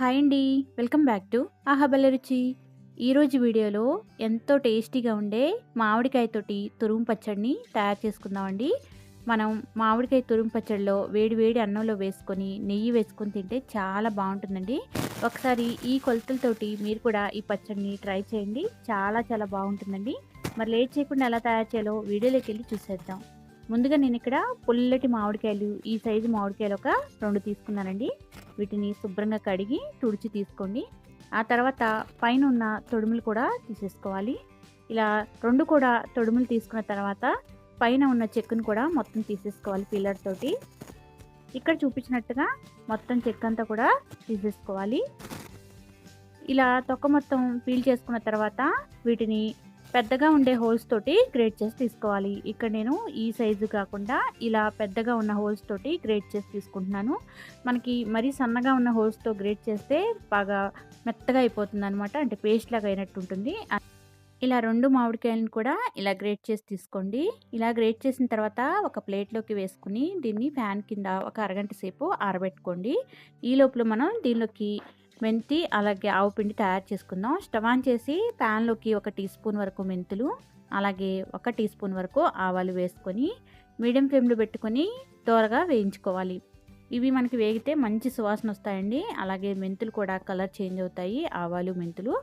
Hi అండి. Welcome back to ఆహాబల్ల రుచి. ఈరోజు వీడియోలో ఎంతో టేస్టీగా ఉండే మామిడికాయతోటి తురుము పచ్చడిని తయారు చేసుకుందామండి మనం మామిడికాయ తురుము పచ్చడిలో వేడి వేడి అన్నంలో వేసుకొని నెయ్యి వేసుకొని తింటే చాలా బాగుంటుందండి. ఒకసారి ఈ కొలతలతోటి మీరు కూడా ఈ పచ్చడిని ట్రై చేయండి. చాలా చాలా బాగుంటుందండి. మరి లేట్ చేయకుండా ఎలా తయారు చేయాలో వీడియోలోకి వెళ్ళి చూసేద్దాం. ముందుగా నేను ఇక్కడ పుల్లటి మామిడికాయలు ఈ సైజు మామిడికాయలు ఒక రెండు తీసుకున్నానండి. వీటిని శుభ్రంగా కడిగి తుడిచి తీసుకోండి. ఆ తర్వాత పైన ఉన్న తొడుములు కూడా తీసేసుకోవాలి. ఇలా రెండు కూడా తొడుములు తీసుకున్న తర్వాత పైన ఉన్న చెక్కును కూడా మొత్తం తీసేసుకోవాలి పిల్లర్ తోటి. ఇక్కడ చూపించినట్టుగా మొత్తం చెక్క అంతా కూడా తీసేసుకోవాలి. ఇలా తొక్క మొత్తం పీల్ చేసుకున్న తర్వాత వీటిని పెద్దగా ఉండే హోల్స్ తోటి గ్రేట్ చేసి తీసుకోవాలి. ఇక్కడ నేను ఈ సైజు కాకుండా ఇలా పెద్దగా ఉన్న హోల్స్ తోటి గ్రేట్ చేసి తీసుకుంటున్నాను. మనకి మరీ సన్నగా ఉన్న హోల్స్తో గ్రేట్ చేస్తే బాగా మెత్తగా అయిపోతుంది అనమాట అంటే పేస్ట్ లాగా అయినట్టు ఉంటుంది. ఇలా రెండు మామిడికాయలను కూడా ఇలా గ్రేట్ చేసి తీసుకోండి. ఇలా గ్రేట్ చేసిన తర్వాత ఒక ప్లేట్లోకి వేసుకుని దీన్ని ఫ్యాన్ కింద ఒక అరగంట సేపు ఆరబెట్టుకోండి. ఈ లోపల మనం దీనిలోకి మెంతి అలాగే ఆవు పిండి తయారు చేసుకుందాం. స్టవ్ ఆన్ చేసి ప్యాన్లోకి ఒక టీ స్పూన్ వరకు మెంతులు అలాగే ఒక టీ స్పూన్ వరకు ఆవాలు వేసుకొని మీడియం ఫ్లేమ్లో పెట్టుకొని త్వరగా వేయించుకోవాలి. ఇవి మనకి వేగితే మంచి సువాసన వస్తాయండి. అలాగే మెంతులు కూడా కలర్ చేంజ్ అవుతాయి ఆవాలు మెంతులు.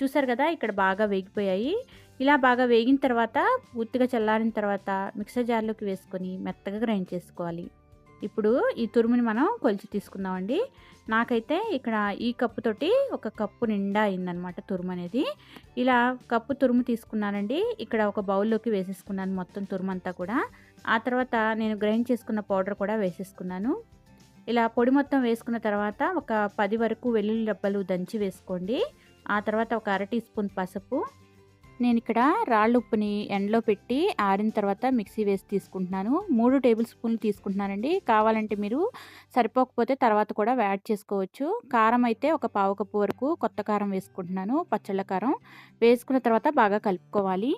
చూసారు కదా ఇక్కడ బాగా వేగిపోయాయి. ఇలా బాగా వేగిన తర్వాత పూర్తిగా చల్లారిన తర్వాత మిక్సర్ జార్లోకి వేసుకొని మెత్తగా గ్రైండ్ చేసుకోవాలి. ఇప్పుడు ఈ తురుముని మనం కొలిచి తీసుకుందామండి. నాకైతే ఇక్కడ ఈ కప్పుతోటి ఒక కప్పు నిండా అయిందనమాట తురుము అనేది. ఇలా కప్పు తురుము తీసుకున్నానండి. ఇక్కడ ఒక బౌల్లోకి వేసేసుకున్నాను మొత్తం తురుము అంతా కూడా. ఆ తర్వాత నేను గ్రైండ్ చేసుకున్న పౌడర్ కూడా వేసేసుకున్నాను. ఇలా పొడి మొత్తం వేసుకున్న తర్వాత ఒక పది వరకు వెల్లుల్లి రబ్బలు దంచి వేసుకోండి. ఆ తర్వాత ఒక అర టీ స్పూన్ పసుపు నేను ఇక్కడ రాళ్ళ ఉప్పుని ఎండలో పెట్టి ఆరిన తర్వాత మిక్సీ వేసి తీసుకుంటున్నాను. మూడు టేబుల్ స్పూన్లు తీసుకుంటున్నానండి. కావాలంటే మీరు సరిపోకపోతే తర్వాత కూడా యాడ్ చేసుకోవచ్చు. కారం అయితే ఒక పావు కప్పు వరకు కొత్త కారం వేసుకుంటున్నాను పచ్చళ్ళ కారం. వేసుకున్న తర్వాత బాగా కలుపుకోవాలి.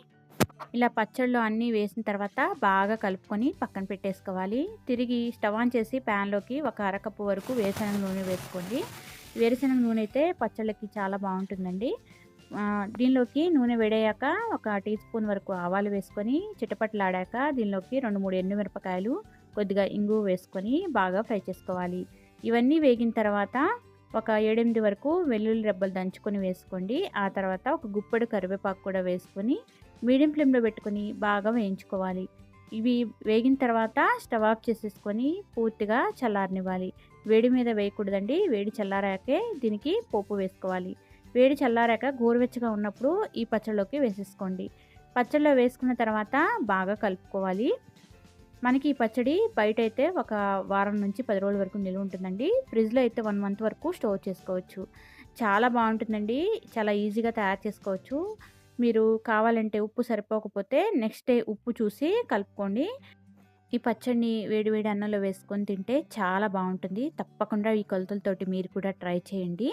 ఇలా పచ్చళ్ళు అన్నీ వేసిన తర్వాత బాగా కలుపుకొని పక్కన పెట్టేసుకోవాలి. తిరిగి స్టవ్ ఆన్ చేసి ప్యాన్లోకి ఒక అరకప్పు వరకు వేరుశనగ నూనె వేసుకోండి. వేరుశనగ నూనె అయితే పచ్చళ్ళకి చాలా బాగుంటుందండి. దీనిలోకి నూనె వేడయ్యాక ఒక టీ స్పూన్ వరకు ఆవాలు వేసుకొని చిటపట్లాడాక దీనిలోకి రెండు మూడు ఎండుమిరపకాయలు కొద్దిగా ఇంగు వేసుకొని బాగా ఫ్రై చేసుకోవాలి. ఇవన్నీ వేగిన తర్వాత ఒక ఏడెనిమిది వరకు వెల్లుల్లి రెబ్బలు దంచుకొని వేసుకోండి. ఆ తర్వాత ఒక గుప్పెడు కరివేపాకు కూడా వేసుకొని మీడియం ఫ్లేమ్లో పెట్టుకొని బాగా వేయించుకోవాలి. ఇవి వేగిన తర్వాత స్టవ్ ఆఫ్ చేసేసుకొని పూర్తిగా చల్లారనివ్వాలి. వేడి మీద వేయకూడదండి. వేడి చల్లారాకే దీనికి పోపు వేసుకోవాలి. వేడి చల్లారాక గోరువెచ్చగా ఉన్నప్పుడు ఈ పచ్చళ్ళలోకి వేసేసుకోండి. పచ్చళ్ళలో వేసుకున్న తర్వాత బాగా కలుపుకోవాలి. మనకి ఈ పచ్చడి బయట అయితే ఒక వారం నుంచి పది రోజుల వరకు నిల్వ ఉంటుందండి. ఫ్రిడ్జ్లో అయితే వన్ మంత్ వరకు స్టోర్ చేసుకోవచ్చు. చాలా బాగుంటుందండి. చాలా ఈజీగా తయారు చేసుకోవచ్చు. మీరు కావాలంటే ఉప్పు సరిపోకపోతే నెక్స్ట్ డే ఉప్పు చూసి కలుపుకోండి. ఈ పచ్చడిని వేడివేడి అన్నంలో వేసుకొని తింటే చాలా బాగుంటుంది. తప్పకుండా ఈ కొలతలతోటి మీరు కూడా ట్రై చేయండి.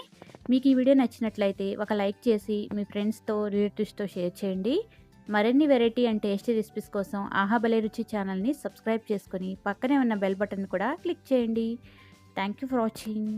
మీకు ఈ వీడియో నచ్చినట్లయితే ఒక లైక్ చేసి మీ ఫ్రెండ్స్తో రిలేటివ్స్తో షేర్ చేయండి. మరిన్ని వెరైటీ అండ్ టేస్టీ రెసిపీస్ కోసం ఆహాబలే రుచి ఛానల్ని సబ్స్క్రైబ్ చేసుకొని పక్కనే ఉన్న బెల్ బటన్ కూడా క్లిక్ చేయండి. Thank you for watching.